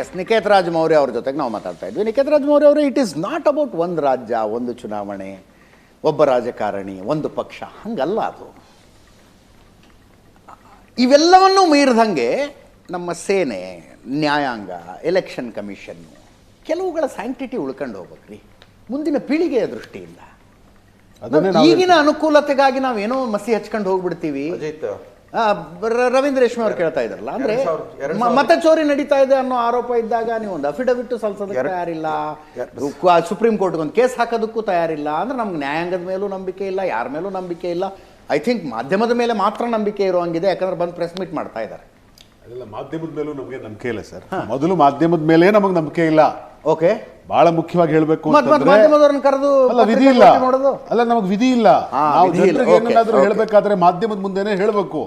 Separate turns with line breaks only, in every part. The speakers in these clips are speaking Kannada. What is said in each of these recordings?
ಎಸ್ ನಿಕೇತ್ ರಾಜ್ ಮೌರ್ಯ ಅವ್ರ ಜೊತೆಗೆ ನಾವು ಮಾತಾಡ್ತಾ ಇದ್ವಿ. ನಿಕೇತ್ ರಾಜ್ ಮೌರ್ಯ ಅವರು ಇಟ್ ಈಸ್ ನಾಟ್ ಅಬೌಟ್ ಒಂದು ರಾಜ್ಯ ಒಂದು ಚುನಾವಣೆ ಒಬ್ಬ ರಾಜಕಾರಣಿ ಒಂದು ಪಕ್ಷ ಹಂಗಲ್ಲ ಅದು. ಇವೆಲ್ಲವನ್ನೂ ಮೀರಿದಂಗೆ ನಮ್ಮ ಸೇನೆ ನ್ಯಾಯಾಂಗ ಎಲೆಕ್ಷನ್ ಕಮಿಷನ್ನು ಕೆಲವುಗಳ ಸ್ಯಾಂಕ್ಟಿಟಿ ಉಳ್ಕೊಂಡು ಹೋಗ್ಬೇಕ್ರಿ. ಮುಂದಿನ ಪೀಳಿಗೆಯ ದೃಷ್ಟಿಯಿಂದ. ಈಗಿನ ಅನುಕೂಲತೆಗಾಗಿ ನಾವೇನೋ ಮಸಿ ಹಚ್ಕೊಂಡು ಹೋಗ್ಬಿಡ್ತೀವಿ. ರವೀಂದ್ರ ರೇಷ್ಮೆ ಅವ್ರು ಕೇಳ್ತಾ ಇದ್ರಲ್ಲ ಅಂದ್ರೆ ಮತ ಚೋರಿ ನಡೀತಾ ಇದೆ ಅನ್ನೋ ಆರೋಪ ಇದ್ದಾಗ ನೀವು ಒಂದು ಅಫಿಡವಿಟ್ ಸಲ್ಲಿಸೋದಕ್ಕೆ ತಯಾರಿಲ್ಲ. ಸುಪ್ರೀಂ ಕೋರ್ಟ್ಗೆ ಒಂದು ಕೇಸ್ ಹಾಕೋದಕ್ಕೂ ತಯಾರಿಲ್ಲ. ಅಂದ್ರೆ ನಮ್ಗೆ ನ್ಯಾಯಾಂಗದ ಮೇಲೂ ನಂಬಿಕೆ ಇಲ್ಲ ಯಾರ ಮೇಲೂ ನಂಬಿಕೆ ಇಲ್ಲ. ಐ ಥಿಂಕ್ ಮಾಧ್ಯಮದ ಮೇಲೆ ಮಾತ್ರ ನಂಬಿಕೆ ಇರೋ ಹಂಗಿದೆ ಯಾಕಂದ್ರೆ ಬಂದು ಪ್ರೆಸ್ ಮೀಟ್ ಮಾಡ್ತಾ ಇದ್ದಾರೆ.
ಅದೆಲ್ಲ ಮಾಧ್ಯಮದ ಮೇಲೂ ನಮಗೆ ನಂಬಿಕೆ ಇಲ್ಲ ಸರ್. ಮೊದಲು ಮಾಧ್ಯಮದ ಮೇಲೆ ನಮಗೆ ನಂಬಿಕೆ ಇಲ್ಲ.
ಓಕೆ.
ಬಹಳ ಮುಖ್ಯವಾಗಿ ಹೇಳಬೇಕು
ಕರೆದು
ಅಲ್ಲ ವಿಧಿ ಇಲ್ಲ. ಅಲ್ಲ ನಮಗೆ ವಿಧಿ ಇಲ್ಲ. ನಾವು. ಜನರಿಗೆ ಏನನ್ನಾದ್ರೂ ಹೇಳಬೇಕಾದ್ರೆ ಮಾಧ್ಯಮದ ಮುಂದೆನೆ ಹೇಳಬೇಕು.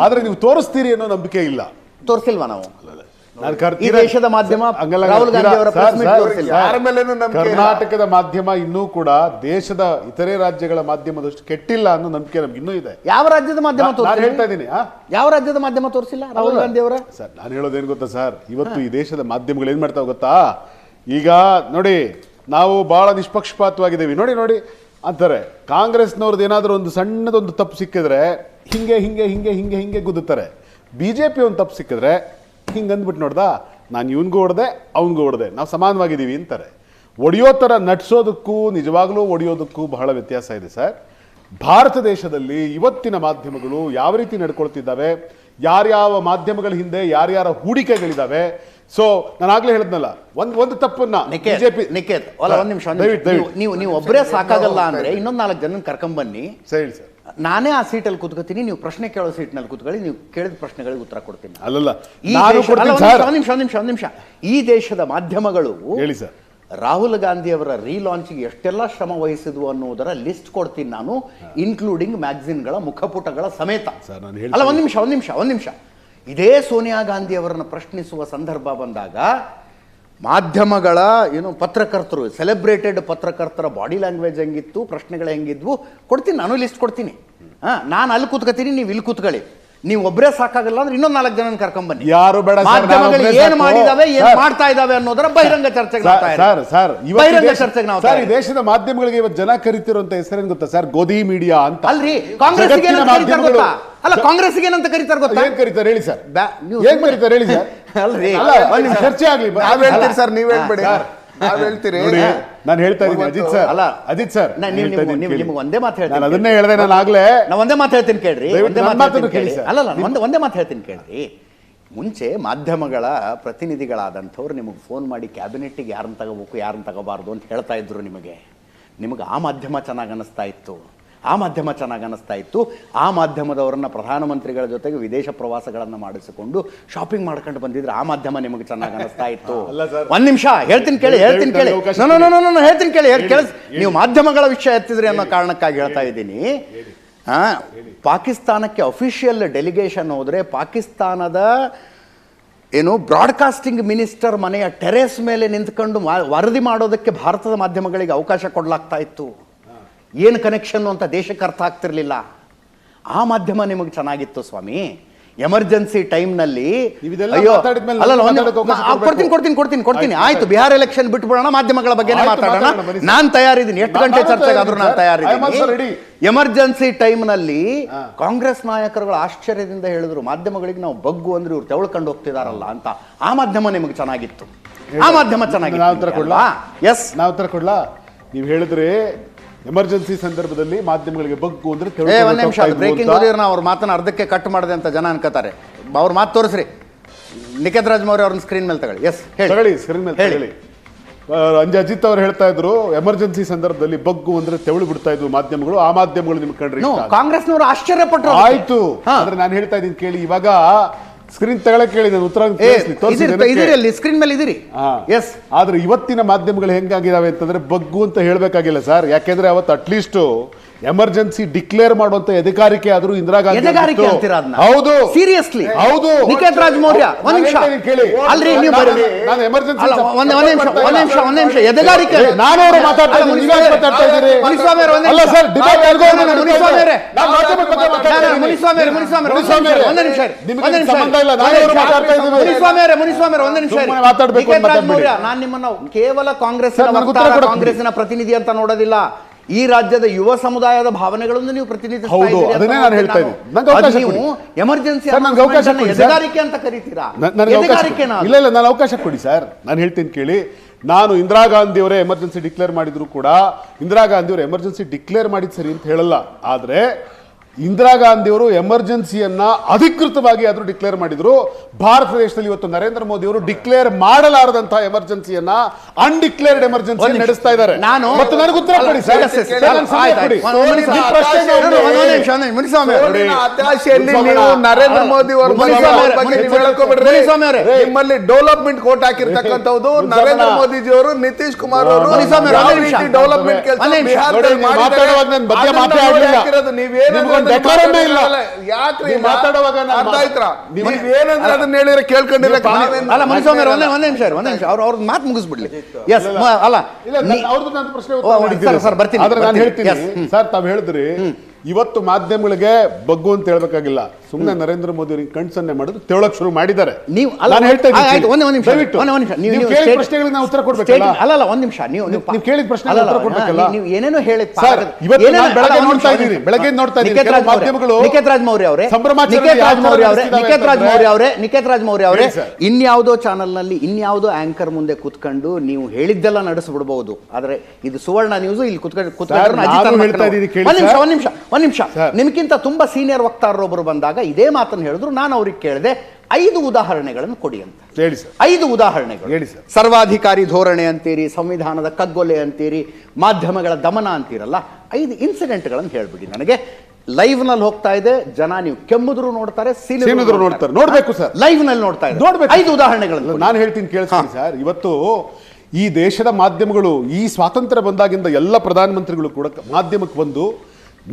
ಆದ್ರೆ ನೀವು ತೋರಿಸ್ತೀರಿ ಅನ್ನೋ ನಂಬಿಕೆ ಇಲ್ಲ.
ತೋರಿಸಿಲ್ವಾ ನಾವು? ಈ ದೇಶದ ಮಾಧ್ಯಮ
ಹಂಗಲ್ಲ
ರಾಹುಲ್ ಗಾಂಧಿ ಅವರ.
ಕರ್ನಾಟಕದ ಮಾಧ್ಯಮ ಇನ್ನೂ ಕೂಡ ದೇಶದ ಇತರೆ ರಾಜ್ಯಗಳ ಮಾಧ್ಯಮದಷ್ಟು ಕೆಟ್ಟಿಲ್ಲ ಅನ್ನೋ ನಂಬಿಕೆ ನಮ್ಗೆ ಇನ್ನೂ ಇದೆ.
ಯಾವ ರಾಜ್ಯದ ಮಾಧ್ಯಮ
ನಾನು ಹೇಳ್ತಾ ಇದ್ದೀನಿ ಆ?
ಯಾವ ರಾಜ್ಯದ ಮಾಧ್ಯಮ ತೋರಿಸಿಲ್ಲ ರಾಹುಲ್ ಗಾಂಧಿ ಅವರ?
ಸರ್ ನಾನು ಹೇಳೋದೇನು ಗೊತ್ತಾ ಸರ್? ಇವತ್ತು ಈ ದೇಶದ ಮಾಧ್ಯಮಗಳು ಏನು ಮಾಡ್ತಾವೆ ಗೊತ್ತಾ? ಈಗ ನೋಡಿ ನಾವು ಬಹಳ ನಿಷ್ಪಕ್ಷಪಾತವಾಗಿದ್ದೀವಿ. ನೋಡಿ ನೋಡಿ. ಅಂತಾರೆ ಕಾಂಗ್ರೆಸ್ನವ್ರದ್ದು ಏನಾದರೂ ಒಂದು ಸಣ್ಣದೊಂದು ತಪ್ಪು ಸಿಕ್ಕಿದ್ರೆ ಹಿಂಗೆ ಹಿಂಗೆ ಹಿಂಗೆ ಹಿಂಗೆ ಹಿಂಗೆ ಗುದ್ದುತ್ತಾರೆ. ಬಿ ಜೆ ಪಿ ಒಂದು ತಪ್ಪು ಸಿಕ್ಕಿದ್ರೆ ಹಿಂಗೆ ಅಂದ್ಬಿಟ್ಟು ನೋಡ್ದಾ? ನಾನು ಇವನಿಗೂ ಹೊಡೆದೆ ಅವನಿಗೂ ಹೊಡೆದೆ. ನಾವು ಸಮಾನವಾಗಿದ್ದೀವಿ ಅಂತಾರೆ. ಒಡೆಯೋ ಥರ ನಟಿಸೋದಕ್ಕೂ ನಿಜವಾಗ್ಲೂ ಒಡೆಯೋದಕ್ಕೂ ಬಹಳ ವ್ಯತ್ಯಾಸ ಇದೆ ಸರ್. ಭಾರತ ದೇಶದಲ್ಲಿ ಇವತ್ತಿನ ಮಾಧ್ಯಮಗಳು ಯಾವ ರೀತಿ ನಡ್ಕೊಳ್ತಿದ್ದಾವೆ? ಯಾರ್ಯಾವ ಮಾಧ್ಯಮಗಳ ಹಿಂದೆ ಯಾರ್ಯಾರ ಹೂಡಿಕೆಗಳಿದ್ದಾವೆ ಸೊ ನಾನು ಆಗ್ಲೇ ಹೇಳಿದ್ನಲ್ಲ ಒಂದ್ ಒಂದು ತಪ್ಪನ್ನ ಬಿಜೆಪಿ
ಅಲ್ಲ ಒಂದ್ ನಿಮಿಷ ನೀವು ನೀವು ಒಬ್ಬರೇ ಸಾಕಾಗಲ್ಲ ಅಂದ್ರೆ ಇನ್ನೊಂದ್ ನಾಲ್ಕು ಜನ ಕರ್ಕೊಂಬನ್ನಿ
ಸರಿ ಸರ್.
ನಾನೇ ಆ ಸೀಟಲ್ಲಿ ಕೂತ್ಕೋತೀನಿ ನೀವು ಪ್ರಶ್ನೆ ಕೇಳೋ ಸೀಟ್ನಲ್ಲಿ ಕೂತ್ಕೊಳ್ಳಿ ನೀವು ಕೇಳಿದ ಪ್ರಶ್ನೆಗಳಿಗೆ ಉತ್ತರ ಕೊಡ್ತೀನಿ
ಅಲ್ಲಲ್ಲ
ಈ ದೇಶ- ಅಲ್ಲ, ಒಂದ್ ನಿಮಿಷ, ಒಂದ್ ನಿಮಿಷ ಒಂದು ನಿಮಿಷ ಒಂದ್ ನಿಮಿಷ. ಈ ದೇಶದ ಮಾಧ್ಯಮಗಳು
ಹೇಳಿ ಸರ್.
ರಾಹುಲ್ ಗಾಂಧಿ ಅವರ ರೀಲಾಂಚ್ಗೆ ಎಷ್ಟೆಲ್ಲ ಶ್ರಮ ವಹಿಸಿದ್ವು ಅನ್ನೋದರ ಲಿಸ್ಟ್ ಕೊಡ್ತೀನಿ ನಾನು ಇನ್ಕ್ಲೂಡಿಂಗ್ ಮ್ಯಾಗಝಿನ್ಗಳ ಮುಖಪುಟಗಳ ಸಮೇತ.
ಸರ್, ನಾನು
ಅಲ್ಲ ಒಂದ್ ನಿಮಿಷ ಒಂದ್ ನಿಮಿಷ ಒಂದ್ ನಿಮಿಷ. ಇದೇ ಸೋನಿಯಾ ಗಾಂಧಿ ಅವರನ್ನು ಪ್ರಶ್ನಿಸುವ ಸಂದರ್ಭ ಬಂದಾಗ ಮಾಧ್ಯಮಗಳ ಏನು ಪತ್ರಕರ್ತರು ಸೆಲೆಬ್ರೇಟೆಡ್ ಪತ್ರಕರ್ತರ ಬಾಡಿ ಲ್ಯಾಂಗ್ವೇಜ್ ಹೆಂಗಿತ್ತು ಪ್ರಶ್ನೆಗಳು ಹೆಂಗಿದ್ವು ಕೊಡ್ತೀನಿ ನಾನು ಲಿಸ್ಟ್ ಕೊಡ್ತೀನಿ. ಹಾಂ ನಾನು ಅಲ್ಲಿ ಕೂತ್ಕೋತೀನಿ ನೀವು ಇಲ್ಲಿ ಕೂತ್ಕೊಳ್ಳಿ. ನೀವು ಒಬ್ಬರೇ ಸಾಕಾಗಲ್ಲ ಅಂದ್ರೆ ಇನ್ನೊಂದು ನಾಲ್ಕು ಜನ ಕರ್ಕೊಂಬನ್ನಿ.
ಯಾರು ಬೇಡ
ಮಾಧ್ಯಮಗಳು ಏನು ಮಾಡಿದಾವೆ ಏನ್ ಮಾಡ್ತಾ ಇದಾವೆ ಅನ್ನೋದರ ಬಹಿರಂಗ ಚರ್ಚೆಗೆ
ಸರ್. ಸರ್
ಬಹಿರಂಗ ಚರ್ಚೆಗೆ ನಾವು
ಸರ್ ಈ ದೇಶದ ಮಾಧ್ಯಮಗಳಿಗೆ ಇವತ್ತು ಜನ ಕರಿತಿರುವಂತ ಹೆಸರೇನು ಗೊತ್ತಾ ಸರ್? ಗೋಧಿ ಮೀಡಿಯಾ ಅಂತ.
ಅಲ್ರಿ ಕಾಂಗ್ರೆಸ್ ಅಲ್ಲ ಕಾಂಗ್ರೆಸ್ ಏನಂತ ಕರೀತಾರೆ ಗೊತ್ತಾ
ಏನ್ ಕರೀತಾರೆ ಹೇಳಿ ಸರ್
ನೀವು
ಏನ್ ಕರೀತಾರೆ ಹೇಳಿ ಸರ್
ಅಲ್ರಿ.
ಚರ್ಚೆ ಆಗ್ಲಿ
ನಾವ್ ಹೇಳ್ತೀರಿ ಸರ್ ನೀವ್ ಹೇಳ್ಬೇಡಿ
ಸರ್.
ನಾವ್ ಹೇಳ್ತೀರಿ
ನೋಡಿ ನಾನು ಹೇಳ್ತಾ ಇದ್ದೀನಿ ಅಜಿತ್ ಸರ್
ಅಲ್ಲ.
ಅಜಿತ್ ಸರ್.
ನಿಮ್ಗೆ ಒಂದೇ ಮಾತು ಹೇಳ್ತೀನಿ
ನಾನು ಅದನ್ನೇ. ಹೇಳಿದೆ ನಾನು ಆಗ್ಲೇ
ನಾ ಒಂದೇ ಮಾತು ಹೇಳ್ತೀನಿ ಕೇಳ್ರಿ ಒಂದೇ ಮಾತು
ಕೇಳಿ.
ಅಲ್ಲ ಅಲ್ಲ ಒಂದೇ ಒಂದೇ ಮಾತು ಹೇಳ್ತೀನಿ ಕೇಳ್ರಿ ಮುಂಚೆ ಮಾಧ್ಯಮಗಳ ಪ್ರತಿನಿಧಿಗಳಾದಂಥವ್ರು ನಿಮಗೆ ಫೋನ್ ಮಾಡಿ ಕ್ಯಾಬಿನೆಟ್ಟಿಗೆ ಯಾರನ್ನ ತಗೋಬೇಕು ಯಾರನ್ನ ತಗೋಬಾರ್ದು ಅಂತ ಹೇಳ್ತಾ ಇದ್ರು ನಿಮಗೆ ನಿಮಗೆ ಆ ಮಾಧ್ಯಮ ಚೆನ್ನಾಗಿ ಅನ್ನಿಸ್ತಾ ಇತ್ತು ಆ ಮಾಧ್ಯಮ ಚೆನ್ನಾಗಿ ಅನ್ನಿಸ್ತಾ ಇತ್ತು. ಆ ಮಾಧ್ಯಮದವರನ್ನು ಪ್ರಧಾನಮಂತ್ರಿಗಳ ಜೊತೆಗೆ ವಿದೇಶ ಪ್ರವಾಸಗಳನ್ನು ಮಾಡಿಸಿಕೊಂಡು ಶಾಪಿಂಗ್ ಮಾಡ್ಕೊಂಡು ಬಂದಿದ್ರೆ ಆ ಮಾಧ್ಯಮ ನಿಮಗೆ ಚೆನ್ನಾಗಿ ಅನ್ನಿಸ್ತಾ ಇತ್ತು. ಒಂದು ನಿಮಿಷ ಹೇಳ್ತೀನಿ ಕೇಳಿ ಹೇಳ್ತೀನಿ ಕೇಳಿ. ಹೇಳ್ತೀನಿ ಕೇಳಿ ಕೇಳಿಸ್ ನೀವು ಮಾಧ್ಯಮಗಳ ವಿಷಯ ಎತ್ತಿದ್ರಿ ಅನ್ನೋ ಕಾರಣಕ್ಕಾಗಿ ಹೇಳ್ತಾ ಇದ್ದೀನಿ. ಪಾಕಿಸ್ತಾನಕ್ಕೆ ಅಫಿಷಿಯಲ್ ಡೆಲಿಗೇಷನ್ ಹೋದರೆ ಪಾಕಿಸ್ತಾನದ ಏನು ಬ್ರಾಡ್ಕಾಸ್ಟಿಂಗ್ ಮಿನಿಸ್ಟರ್ ಮನೆಯ ಟೆರೇಸ್ ಮೇಲೆ ನಿಂತ್ಕೊಂಡು ವರದಿ ಮಾಡೋದಕ್ಕೆ ಭಾರತದ ಮಾಧ್ಯಮಗಳಿಗೆ ಅವಕಾಶ ಕೊಡಲಾಗ್ತಾ ಇತ್ತು. ಏನು ಕನೆಕ್ಷನ್ ಅಂತ ದೇಶಕ್ಕೆ ಅರ್ಥ ಆಗ್ತಿರ್ಲಿಲ್ಲ. ಆ ಮಾಧ್ಯಮ ನಿಮಗೆ ಚೆನ್ನಾಗಿತ್ತು ಸ್ವಾಮಿ. ಎಮರ್ಜೆನ್ಸಿ ಟೈಮ್ನಲ್ಲಿ ಆ, ಕೊಡ್ತೀನಿ ಕೊಡ್ತೀನಿ ಕೊಡ್ತೀನಿ ಕೊಡ್ತೀನಿ.
ಆಯ್ತು,
ಬಿಹಾರ್ ಎಲೆಕ್ಷನ್ ಬಿಟ್ಬಿಡೋಣ ಮಾಧ್ಯಮಗಳ ಬಗ್ಗೆ ಮಾತಾಡೋಣ. ನಾನು ತಯಾರಿದ್ದೀನಿ. ಎಷ್ಟು ಗಂಟೆ
ಚರ್ಚೆ
ಚರ್ಚೆಗಾದ್ರೂ ನಾನು
ತಯಾರಿದ್ದೀನಿ,
ಎಮರ್ಜೆನ್ಸಿ ಟೈಮ್ನಲ್ಲಿ. ಕಾಂಗ್ರೆಸ್ ನಾಯಕರುಗಳು ಆಶ್ಚರ್ಯದಿಂದ ಹೇಳಿದ್ರು ಮಾಧ್ಯಮಗಳಿಗೆ ನಾವು ಬಗ್ಗು ಅಂದ್ರೆ ಇವ್ರು ತೆವಳ್ಕೊಂಡು ಹೋಗ್ತಿದಾರಲ್ಲ ಅಂತ. ಆ ಮಾಧ್ಯಮ ನಿಮಗೆ ಚೆನ್ನಾಗಿತ್ತು. ಆ ಮಾಧ್ಯಮ
ನಾವು ಉತ್ತರ ಕೊಡ್ಲಾ?
ಚೆನ್ನಾಗಿತ್ತು ಎಸ್
ನಾವು ಉತ್ತರ ಕೊಡ್ಲಾ? ನೀವು ಹೇಳಿದ್ರೆ ಎಮರ್ಜೆನ್ಸಿ ಸಂದರ್ಭದಲ್ಲಿ ಮಾಧ್ಯಮಗಳಿಗೆ ಬಗ್ಗು ಅಂದ್ರೆ
ಏ
ತಿಳ್ಕೊಂಡು
ಒಂದ್ ನಿಮಿಷ
ಹೋಗ್ತಾ
ಬ್ರೇಕಿಂಗ್ ಓದಿದ್ರೆ ನಾವು ಅವ್ರ ಮಾತನ್ನ ಅರ್ಧಕ್ಕೆ ಕಟ್ ಮಾಡಿದೆ ಅಂತ ಜನ ಅನ್ಕೋತಾರೆ. ಅವ್ರ ಮಾತು ತೋರಿಸ್ರಿ. ನಿಖತ್ ರಾಜ್ ಮೌರ್ಯ ಅವ್ರನ್ನ ಸ್ಕ್ರೀನ್ ಮೇಲೆ ತಗೊಳ್ಳಿ. ಎಸ್ ಹೇಳಿ.
ಸ್ಕ್ರೀನ್ ಮೇಲೆ
ಹೇಳಿ.
ಅಂಜಿ ಅಜಿತ್ ಅವರು ಹೇಳ್ತಾ ಇದ್ರು ಎಮರ್ಜೆನ್ಸಿ ಸಂದರ್ಭದಲ್ಲಿ ಬಗ್ಗು ಅಂದ್ರೆ ತೆವಳು ಬಿಡ್ತಾ ಇದ್ವು ಮಾಧ್ಯಮಗಳು ಆ ಮಾಧ್ಯಮಗಳು ನಿಮ್ಗೆ ಕಂಡ್ರಿ
ಕಾಂಗ್ರೆಸ್ ಆಶ್ಚರ್ಯ ಪಟ್ಟರು.
ಆಯ್ತು.
ಅಂದ್ರೆ
ಆದ್ರೆ ನಾನು ಹೇಳ್ತಾ ಇದ್ದೀನಿ ಕೇಳಿ ಇವಾಗ ಸ್ಕ್ರೀನ್ ತಗೊಳಕ್ ನಾನು ಉತ್ತರ
ಏ,
ಕೇಳಿಸ್ಲಿ,
ಇದಿರಿ- ಇದಿರಿ ಅಲ್ಲಿ ಸ್ಕ್ರೀನ್ ಮೇಲೆ ಇದಿರಿ. ಎಸ್
ಆದ್ರೆ ಇವತ್ತಿನ ಮಾಧ್ಯಮಗಳು ಹೆಂಗಾಗಿದಾವೆ ಅಂತಂದ್ರೆ ಬಗ್ಗು ಅಂತ ಹೇಳ್ಬೇಕಾಗಿಲ್ಲ ಸರ್. ಯಾಕೆಂದ್ರೆ ಅವತ್ತು ಅಟ್ಲೀಸ್ಟ್ ಎಮರ್ಜೆನ್ಸಿ ಡಿಕ್ಲೇರ್ ಮಾಡುವಂತ ಅಧಿಕಾರಿಕೆ ಆದ್ರೂ ಇಂದಿರಾ ಗಾಂಧಿ
ಎದೆಗಾರಿಕೆ.
ಹೌದು
ಸೀರಿಯಸ್ಲಿ
ಹೌದು
ನಿಖೇತ್ ರಾಜ್ ಮೌರ್ಯ ಒಂದ್ ನಿಮಿಷ. ಅಲ್ರಿ ನೀವು
ನಾನು- ಎಮರ್ಜೆನ್ಸಿ
ಒಂದ್ ಒಂದ್ ನಿಮಿಷ ಒಂದ್ ನಿಮಿಷ ಒಂದ್ ನಿಮಿಷ ಎದೆಗಾರಿಕೆ
ನಾನು ಅವರು ಮಾತಾಡ್ತಾ ಇದ್ದೀನಿ, ನೀವೇ ಮಾತಾಡ್ತಾ ಇದ್ದೀರಿ.
ಮುನಿಸ್ವಾಮಿ ಅವ್ರೆ, ಒಂದ್
ಅಲ್ಲ. ಸರ್, ಡಿಬೇಟ್ ಎಲ್ಗೋ
ಮುನಿಸ್ವಾಮಿ ಅವರೇ.
ನಾನು ಮಾಧ್ಯಮದ ಬಗ್ಗೆ ಮಾತಾಡ್ತಾ
ಮುನಿಸ್ವಾಮಿ ಅವರೇ, ಮುನಿಸ್ವಾಮಿ ಅವರೇ, ಒಂದ್
ಮುನಿಸ್ವಾಮಿ
ನಿಮಿಷ,
ಅವರೇ,
ಒಂದ್ ನಿಮಿಷ,
ನಿಮಗೆ ಸಂಬಂಧ ಇಲ್ಲ, ನಾನು
ನಿಮಿಷ.
ಮಾತಾಡ್ತಾ ಇದ್ದೀವಿ.
ಮುನಿಸ್ವಾಮಿ ಅವರೇ, ಮುನಿಸ್ವಾಮಿ ಅವರೇ, ಒಂದ್ ನಿಮಿಷ.
ಸುಮ್ಮನೆ ಅಂತ
ಮೌರ್ಯ, ನಾನು ನಿಮ್ಮನ್ನ ಕೇವಲ ಕಾಂಗ್ರೆಸ್
ವಕ್ತಾರ
ಕಾಂಗ್ರೆಸ್ನ ಪ್ರತಿನಿಧಿ ಅಂತ ನೋಡೋದಿಲ್ಲ ಈ ರಾಜ್ಯದ ಯುವ ಸಮುದಾಯದ ಭಾವನೆಗಳನ್ನು ನೀವು ಪ್ರತಿನಿಧಿಸಿ
ಹೌದು, ಅದನ್ನೇ ನಾನು ಹೇಳ್ತಾ ಇದ್ದೀನಿ.
ನೀವು ಎಮರ್ಜೆನ್ಸಿ
ನನಗೆ ಅವಕಾಶ ಕೊಡಿ.
ಎದೆಗಾರಿಕೆ ಅಂತ ಕರೀತೀರಾ?
ಇಲ್ಲ ಇಲ್ಲ ನಾನು ಅವಕಾಶ ಕೊಡಿ ಸರ್ ನಾನು ಹೇಳ್ತೀನಿ ಕೇಳಿ ನಾನು ಇಂದಿರಾ ಗಾಂಧಿ ಅವರೇ ಎಮರ್ಜೆನ್ಸಿ ಡಿಕ್ಲೇರ್ ಮಾಡಿದ್ರು ಕೂಡ ಇಂದಿರಾ ಗಾಂಧಿ ಅವರು ಎಮರ್ಜೆನ್ಸಿ ಡಿಕ್ಲೇರ್ ಮಾಡಿದ್ ಸರಿ ಅಂತ ಹೇಳಲ್ಲ ಆದ್ರೆ ಇಂದಿರಾ ಗಾಂಧಿಯವರು ಎಮರ್ಜೆನ್ಸಿಯನ್ನ ಅಧಿಕೃತವಾಗಿ ಆದರೂ ಡಿಕ್ಲೇರ್ ಮಾಡಿದ್ರು. ಭಾರತ ದೇಶದಲ್ಲಿ ಇವತ್ತು ನರೇಂದ್ರ ಮೋದಿ ಅವರು ಡಿಕ್ಲೇರ್ ಮಾಡಲಾರದಂತಹ ಎಮರ್ಜೆನ್ಸಿಯನ್ನ ಅನ್ಡಿಕ್ಲೇರ್ಡ್ ಎಮರ್ಜೆನ್ಸಿ ನಡೆಸ್ತಾ ಇದ್ದಾರೆ.
ನಾನು-
ಮತ್ತು ನನಗೆ ಉತ್ತರ ಕೊಡಿ
ನರೇಂದ್ರ ಮೋದಿ. ನಿಮ್ಮಲ್ಲಿ ಡೆವಲಪ್ಮೆಂಟ್ ಕೋಟ್ ಹಾಕಿರ್ತಕ್ಕಂಥದ್ದು ನರೇಂದ್ರ. ಮೋದಿಜಿ ಅವರು ನಿತೀಶ್ ಕುಮಾರ್ ಅವರು ಡೆವಲಪ್ಮೆಂಟ್ ಕೆಲಸ
ಒಂದ್
decorum ಇಲ್ಲ.
ಯಾಕ್ರಿ
ಮಾತಾಡುವಾಗ
ಅರ್ಥ ಆಯ್ತಾ?
ನೀವು-
ನೀವೇನಂದ್ರೆ ಅದನ್ನ ಹೇಳಿದ್ರೆ ನಾವೇನು
ಅಲ್ಲ ಮನುಷ್ಯ ಅವರೇ, ಒಂದೇ ಒಂದ್ ನಿಮಿಷ ಒಂದೇ ನಿಮಿಷ. ಅವ್ರ ಅವ್ರ ಮಾತು ಮುಗಿಸ್ಬಿಡ್ಲಿ. ಎಸ್ ಅಲ್ಲ
ಅವ್ರದ್ದು ನನ್ನ ಪ್ರಶ್ನೆ ಉತ್ತರ
ಸರ್, ಸರ್, ಬರ್ತೀನಿ,
ನಾನು ಹೇಳ್ತೀನಿ. ಸರ್ ತಾವ್ ಹೇಳಿದ್ರಿ ಇವತ್ತು ಮಾಧ್ಯಮಗಳಿಗೆ ಬಗ್ಗು ಅಂತ ಹೇಳ್ಬೇಕಾಗಿಲ್ಲ. ಸುಮ್ಮನೆ ನರೇಂದ್ರ ಮೋದಿ ಅವರಿಗೆ ಕಣ್ಸನ್ನೆ ಮಾಡಿದ್ರು ತೇಳಕ್ ಶುರು ಮಾಡಿದ್ದಾರೆ
ನೀವು
ನಾನು ಹೇಳ್ತಾ ಇದ್ದೀನಿ
ಒಂದೇ ಒಂದ್ ನಿಮಿಷ
ದಯವಿಟ್ಟು.
ಒಂದೇ ಒಂದ್ ನಿಮಿಷ ನೀವು
ಕೇಳಿದ ಪ್ರಶ್ನೆಗಳಿಗೆ ನಾವು ಉತ್ತರ
state-
ಕೊಡ್ಬೇಕಲ್ಲ
ಅಲ್ಲ ಅಲ್ಲ ಒಂದ್ ನಿಮಿಷ ನೀವು ನೀವು
ನೀವು ಕೇಳಿದ ಪ್ರಶ್ನೆಗೆ
ಅಲ್ಲ, ಅಲ್ಲ,
ಉತ್ತರ ಕೊಡ್ಬೇಕಲ್ಲ?
ನೀವು ಏನೇನೋ ಹೇಳಿ
ಸರ್, ಇವತ್ತು
ಏನೇನೋ-
ನಾನು ಬೆಳಗ್ಗೆ
ಅಲ್ಲ,
ನೋಡ್ತಾ
ನಿಮಿಷ,
ಇದ್ದೀನಿ, ಬೆಳಗ್ಗೆ ನೋಡ್ತಾ ಇದ್ದೀನಿ,
ನಿಖೇತ್
ಕೆಲವು
ರಾಜ್ ಮೌರ್ಯ,
ಮಾಧ್ಯಮಗಳು
ನಿಖೇತ್ ರಾಜ್ ಮೌರ್ಯ ಅವರೇ ನಿಖೇತ್ ರಾಜ್ ಮೌರ್ಯ ಅವರೇ
ನಡೆಸ್ತಿದ್ದಾವೆ
ನಿಖೇತ್ ರಾಜ್ ಮೌರ್ಯ ಅವರೇ ನಿಖೇತ್ ರಾಜ್ ಮೌರ್ಯ ಅವರೇ
ಹೇಳಿ ಸರ್.
ಇನ್ಯಾವುದೋ ಚಾನಲ್ನಲ್ಲಿ ಇನ್ಯಾವುದೋ ಆಂಕರ್ ಮುಂದೆ ಕುತ್ಕೊಂಡು ನೀವು ಹೇಳಿದ್ದೆಲ್ಲ ನಡೆಸ್ಬಿಡ್ಬಹುದು ಆದ್ರೆ ಇದು ಸುವರ್ಣ ನ್ಯೂಸ್ ಇಲ್ಲಿ ಕುತ್ಕೊಂಡು ಒಂದ್ ನಿಮಿಷ. ಒಂದ್ ನಿಮಿಷ ಒಂದು ನಿಮಿಷ. ನಿಮ್ಗಿಂತ ತುಂಬಾ ಸೀನಿಯರ್ ವಕ್ತಾರರೊಬ್ಬರು ಬಂದಾಗ ಇದೇ ಮಾತನ್ನು ಹೇಳಿದ್ರು ನಾನು ಅವ್ರಿಗೆ ಕೇಳಿದೆ ಐದು ಉದಾಹರಣೆಗಳನ್ನು ಕೊಡಿ ಅಂತ
ಹೇಳಿ ಸರ್
ಐದು ಉದಾಹರಣೆಗಳು
ಹೇಳಿ ಸರ್.
ಸರ್ವಾಧಿಕಾರಿ ಧೋರಣೆ ಅಂತೀರಿ ಸಂವಿಧಾನದ ಕಗ್ಗೊಲೆ ಅಂತೀರಿ ಮಾಧ್ಯಮಗಳ ದಮನ ಅಂತೀರಲ್ಲ ಐದು ಇನ್ಸಿಡೆಂಟ್ಗಳನ್ನು ಹೇಳ್ಬಿಡಿ ನನಗೆ ಲೈವ್ನಲ್ಲಿ ಹೋಗ್ತಾ ಇದೆ ಜನ ನೀವು ಕೆಮ್ಮುದ್ರು ನೋಡ್ತಾರೆ
ಸೀನಿದ್ರು ನೋಡ್ತಾರೆ. ನೋಡ್ಬೇಕು ಸರ್.
ಲೈವ್ನಲ್ಲಿ ನೋಡ್ತಾ ಇದೆ
ನೋಡ್ಬೇಕು.
ಐದು ಉದಾಹರಣೆಗಳನ್ನು.
ನಾನು ಹೇಳ್ತೀನಿ ಕೇಳಿಸ್ತೀನಿ ಸರ್ ಇವತ್ತು ಈ ದೇಶದ ಮಾಧ್ಯಮಗಳು ಈ ಸ್ವಾತಂತ್ರ್ಯ ಬಂದಾಗಿಂದ ಎಲ್ಲ ಪ್ರಧಾನಮಂತ್ರಿಗಳು ಕೂಡ ಮಾಧ್ಯಮಕ್ಕೆ ಬಂದು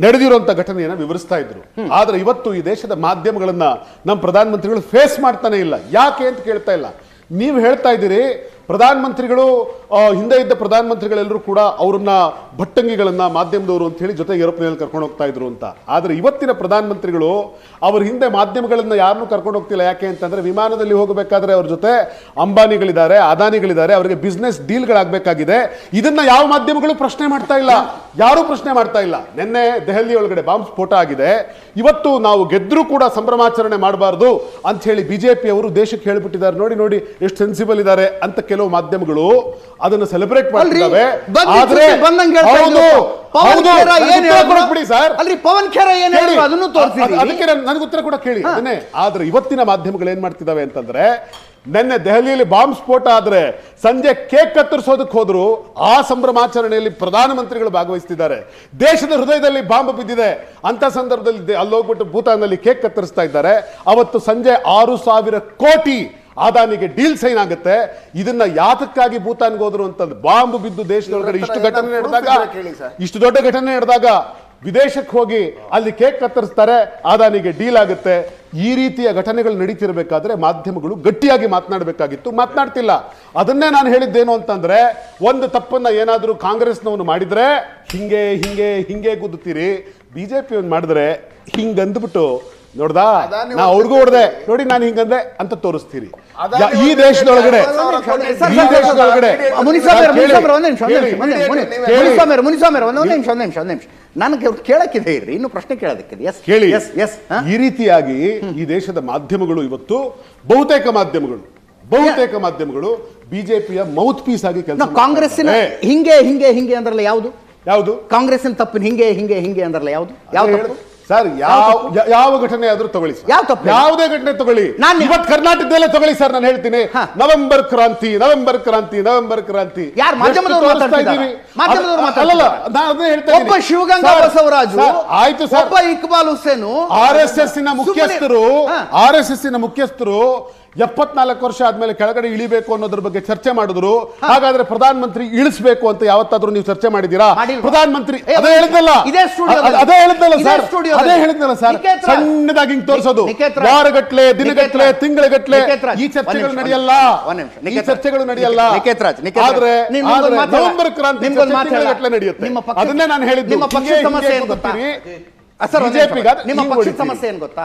ನಡೆದಿರುವಂತ ಘಟನೆಯನ್ನ ವಿವರಿಸ್ತಾ ಇದ್ರು. ಆದ್ರೆ ಇವತ್ತು ಈ ದೇಶದ ಮಾಧ್ಯಮಗಳನ್ನ ನಮ್ಮ ಪ್ರಧಾನಮಂತ್ರಿಗಳು ಫೇಸ್ ಮಾಡ್ತಾನೆ ಇಲ್ಲ. ಯಾಕೆ ಅಂತ ಕೇಳ್ತಾ ಇಲ್ಲ. ನೀವು ಹೇಳ್ತಾ ಇದ್ದೀರಿ ಪ್ರಧಾನಮಂತ್ರಿಗಳು ಮಂತ್ರಿಗಳು ಹಿಂದೆ ಇದ್ದ ಪ್ರಧಾನಮಂತ್ರಿಗಳೆಲ್ಲರೂ ಕೂಡ ಅವ್ರನ್ನ ಭಟ್ಟಂಗಿಗಳನ್ನ ಮಾಧ್ಯಮದವರು ಅಂತ ಹೇಳಿ ಜೊತೆಗೆ ಏರೋಪ್ಲೇನಲ್ಲಿ ಕರ್ಕೊಂಡು ಹೋಗ್ತಾ ಇದ್ರು ಅಂತ. ಆದ್ರೆ ಇವತ್ತಿನ ಪ್ರಧಾನಮಂತ್ರಿಗಳು ಅವ್ರ ಹಿಂದೆ ಮಾಧ್ಯಮಗಳನ್ನ ಯಾರನ್ನೂ ಕರ್ಕೊಂಡು ಹೋಗ್ತಿಲ್ಲ. ಯಾಕೆ ಅಂತಂದ್ರೆ ವಿಮಾನದಲ್ಲಿ ಹೋಗಬೇಕಾದ್ರೆ ಅವ್ರ ಜೊತೆ ಅಂಬಾನಿಗಳಿದ್ದಾರೆ, ಅದಾನಿಗಳಿದ್ದಾರೆ, ಅವರಿಗೆ ಬಿಸ್ನೆಸ್ ಡೀಲ್ಗಳಾಗಬೇಕಾಗಿದೆ ಇದನ್ನ ಯಾವ ಮಾಧ್ಯಮಗಳು ಪ್ರಶ್ನೆ ಮಾಡ್ತಾ ಇಲ್ಲ? ಯಾರು ಪ್ರಶ್ನೆ ಮಾಡ್ತಾ ಇಲ್ಲ. ನಿನ್ನೆ ದೆಹಲಿ ಒಳಗಡೆ ಬಾಂಬ್ ಸ್ಫೋಟ ಆಗಿದೆ. ಇವತ್ತು ನಾವು ಗೆದ್ರೂ ಕೂಡ ಸಂಭ್ರಮಾಚರಣೆ ಮಾಡಬಾರ್ದು ಅಂತ ಹೇಳಿ ಬಿಜೆಪಿ ಅವರು ದೇಶಕ್ಕೆ ಹೇಳ್ಬಿಟ್ಟಿದ್ದಾರೆ. ನೋಡಿ ನೋಡಿ, ಎಷ್ಟು ಸೆನ್ಸಿಬಲ್ ಇದ್ದಾರೆ ಅಂತ ಕೆಲವು ಮಾಧ್ಯಮಗಳು ಅದನ್ನು ಸೆಲೆಬ್ರೇಟ್ ಮಾಡ್ತಿದ್ದಾವೆ. ಆದ್ರೆ ಹೌದು ಹೌದು ಬಿಡಿ ಸರ್.
ಪವನ್ ಖೇರ ಏನ್ ಅದನ್ನು
ಅದಕ್ಕೆ ನನಗೆ ಉತ್ತರ ಕೂಡ ಕೇಳಿ ಅದನ್ನೇ. ಆದ್ರೆ ಇವತ್ತಿನ ಮಾಧ್ಯಮಗಳು ಏನ್ ಮಾಡ್ತಿದ್ದಾವೆ ಅಂತಂದ್ರೆ ನಿನ್ನೆ ದೆಹಲಿಯಲ್ಲಿ ಬಾಂಬ್ ಸ್ಫೋಟ ಆದ್ರೆ ಸಂಜೆ ಕೇಕ್ ಕತ್ತರಿಸೋದಕ್ಕೆ ಹೋದ್ರು ಆ ಸಂಭ್ರಮಾಚರಣೆಯಲ್ಲಿ ಪ್ರಧಾನಮಂತ್ರಿಗಳು ಭಾಗವಹಿಸ್ತಿದ್ದಾರೆ. ದೇಶದ ಹೃದಯದಲ್ಲಿ ಬಾಂಬ್ ಬಿದ್ದಿದೆ. ಅಂತ ಸಂದರ್ಭದಲ್ಲಿ ಅಲ್ಲೋಗ್ಬಿಟ್ಟು ಅಲ್ಲಿ ಹೋಗ್ಬಿಟ್ಟು ಭೂತಾನ್ನಲ್ಲಿ ಕೇಕ್ ಕತ್ತರಿಸ್ತಾ ಇದ್ದಾರೆ. ಅವತ್ತು ಸಂಜೆ ಆರು ಸಾವಿರ ಕೋಟಿ ಅದಾನಿಗೆ ಡೀಲ್ ಸೈನ್ ಆಗುತ್ತೆ. ಇದನ್ನ ಯಾತಕ್ಕಾಗಿ ಭೂತಾನ್ಗೆ ಹೋದ್ರು ಅಂತಂದು ಬಾಂಬ್ ಬಿದ್ದು ದೇಶದೊಳಗಡೆ ಇಷ್ಟು ಘಟನೆ ನಡೆದಾಗ. ಇಷ್ಟು ದೊಡ್ಡ ಘಟನೆ ನಡೆದಾಗ ವಿದೇಶಕ್ಕೆ ಹೋಗಿ ಅಲ್ಲಿ ಕೇಕ್ ಕತ್ತರಿಸ್ತಾರೆ ಆದಾನಿಗೆ ಡೀಲ್ ಆಗುತ್ತೆ. ಈ ರೀತಿಯ ಘಟನೆಗಳು ನಡೀತಿರ್ಬೇಕಾದ್ರೆ ಮಾಧ್ಯಮಗಳು ಗಟ್ಟಿಯಾಗಿ ಮಾತನಾಡಬೇಕಾಗಿತ್ತು. ಮಾತನಾಡ್ತಿಲ್ಲ. ಅದನ್ನೇ ನಾನು ಹೇಳಿದ್ದೇನು ಅಂತಂದ್ರೆ ಒಂದು ತಪ್ಪನ್ನ ಏನಾದರೂ ಕಾಂಗ್ರೆಸ್ನವನು ಮಾಡಿದ್ರೆ ಹಿಂಗೆ ಹಿಂಗೆ ಹಿಂಗೆ ಗುದ್ದುತ್ತೀರಿ. ಬಿಜೆಪಿ ಮಾಡಿದ್ರೆ ಹಿಂಗಂದ್ಬಿಟ್ಟು ನೋಡ್ದಾ? ನಾ ಅವ್ರಿಗೂ ಹೊಡೆದೆ. ನೋಡಿ ನಾನು ಹಿಂಗಂದೆ ಅಂತ ತೋರಿಸ್ತೀರಿ. ಈ ದೇಶದೊಳಗಡೆ ಈ ದೇಶದೊಳಗಡೆ
ನನಗೆ ಕೇಳಕ್ಕಿದೆ ಇರ್ರಿ. ಇನ್ನು ಪ್ರಶ್ನೆ ಕೇಳೋದಕ್ಕಿದೆ. ಎಸ್
ಕೇಳಿ.
ಎಸ್ ಎಸ್
ಈ ರೀತಿಯಾಗಿ ಈ ದೇಶದ ಮಾಧ್ಯಮಗಳು ಇವತ್ತು ಬಹುತೇಕ ಮಾಧ್ಯಮಗಳು ಬಹುತೇಕ ಮಾಧ್ಯಮಗಳು ಬಿಜೆಪಿಯ ಮೌತ್ ಪೀಸ್ ಆಗಿ ಕೆಲಸ
ಕಾಂಗ್ರೆಸ್ ಹಿಂಗೆ ಹಿಂಗೆ ಹಿಂಗೆ ಅಂದ್ರಲ್ಲ ಯಾವುದು?
ಯಾವುದು?
ಕಾಂಗ್ರೆಸ್ ತಪ್ಪಿನ ಹಿಂಗೆ ಹಿಂಗೆ ಹಿಂಗೆ ಅಂದ್ರಲ್ಲ ಯಾವುದು? ಯಾವ್ದು
ಸರ್ ಯಾವ ಯಾವ ಘಟನೆ ಆದ್ರೂ ತಗೊಳ್ಳಿ ಸರ್.
ಯಾವ ತಪ್ಪು?
ಯಾವುದೇ ಘಟನೆ ತಗೊಳ್ಳಿ
ನಾನು
ಇವತ್ತು ಕರ್ನಾಟಕದಲ್ಲೇ ತಗೊಳ್ಳಿ ಸರ್ ನಾನು ಹೇಳ್ತೀನಿ ನವೆಂಬರ್ ಕ್ರಾಂತಿ ನವೆಂಬರ್ ಕ್ರಾಂತಿ ನವೆಂಬರ್ ಕ್ರಾಂತಿ
ಯಾರು ಮಾಧ್ಯಮದವರು ಮಾತಾಡ್ತಾ?
ಇದ್ದೀವಿ?
ಮಾಧ್ಯಮದವ್ರು?
ಅಲ್ಲಲ್ಲ, ನಾನು ಅದನ್ನೇ ಹೇಳ್ತಾ
ಒಬ್ಬ ಶಿವಗಂಗಾ ಬಸವರಾಜು
ಆಯ್ತು ಸರ್
ಒಬ್ಬ ಇಕ್ಬಾಲ್ ಹುಸೇನ್
ಆರ್ ಎಸ್ ಎಸ್ನ ಮುಖ್ಯಸ್ಥರು
ಆರ್ಎಸ್ಎಸ್ನ
ಆರ್ ಎಸ್ ಎಸ್ನ ಮುಖ್ಯಸ್ಥರು ಎಪ್ಪತ್ನಾಲ್ಕು ವರ್ಷ ಆದ್ಮೇಲೆ ಕೆಳಗಡೆ ಇಳಿಬೇಕು ಅನ್ನೋದ್ರ ಬಗ್ಗೆ ಚರ್ಚೆ ಮಾಡಿದ್ರು. ಹಾಗಾದ್ರೆ ಪ್ರಧಾನ ಮಂತ್ರಿ ಇಳಿಸ್ಬೇಕು ಅಂತ ಯಾವತ್ತಾದ್ರೂ ನೀವು ಚರ್ಚೆ ಮಾಡಿದೀರಾ
ಪ್ರಧಾನಮಂತ್ರಿ
ಪ್ರಧಾನ ಮಂತ್ರಿ ಅದೇ ಹೇಳಿದ್ನಲ್ಲ. ಅದೇ ಹೇಳಿದ್ನಲ್ಲ ಸರ್ ಅದೇ ಹೇಳಿದ್ನಲ್ಲ ಸರ್ ಸಣ್ಣದಾಗಿ ತೋರಿಸೋದು. ವಾರಗಟ್ಲೆ ದಿನಗಟ್ಲೆ. ತಿಂಗಳಗಟ್ಲೆ. ಈ ಚರ್ಚೆಗಳು ನಡೆಯಲ್ಲ. ಈ ಚರ್ಚೆಗಳು ನಡೆಯಲ್ಲ. ಆದ್ರೆ. ನವೆಂಬರ್ ಕ್ರಾಂತಿ. ತಿಂಗಳಗಟ್ಲೆ ನಡೆಯುತ್ತೆ. ಅದನ್ನೇ ನಾನು ಹೇಳಿದ್ದು.
ನಿಮ್ಮ ಪಕ್ಷದ ಸಮಸ್ಯೆ ಏನ್ ಗೊತ್ತಾ? ಸರ್, ಬಿಜೆಪಿ
BJP
ನಿಮ್ಮ ಪಕ್ಷದ ಸಮಸ್ಯೆ ಏನ್ ಗೊತ್ತಾ?